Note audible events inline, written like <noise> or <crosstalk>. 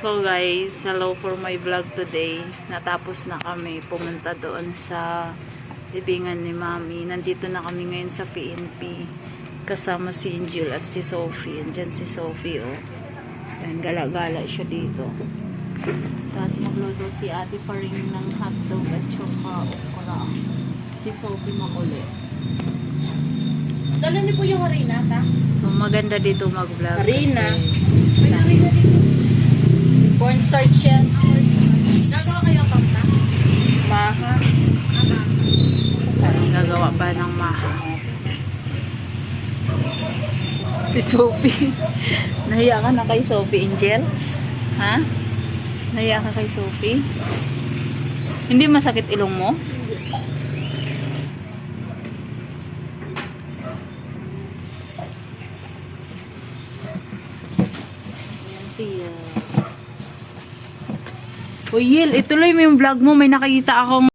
So guys, hello for my vlog today. Natapos na kami pumunta doon sa libingan ni Mami. Nandito na kami ngayon sa PNP. Kasama si Angel at si Sophie. Andyan si Sophie oh. Ayan, gala-gala siya dito. Tapos magluto si ate pa rin ng hotdog at saka okra. Si Sophie makulit. Dala niyo po yung harina, ta? So, maganda dito mag-vlog Harina. kasi gagawa pa ng maha. Si Sophie. <laughs> Nahiya ka na kay Sophie, Angel? Ha? Nahiya ka kay Sophie? Hindi masakit ilong mo? Siya. Uy, Yel, ituloy mo yung vlog mo. May nakikita akong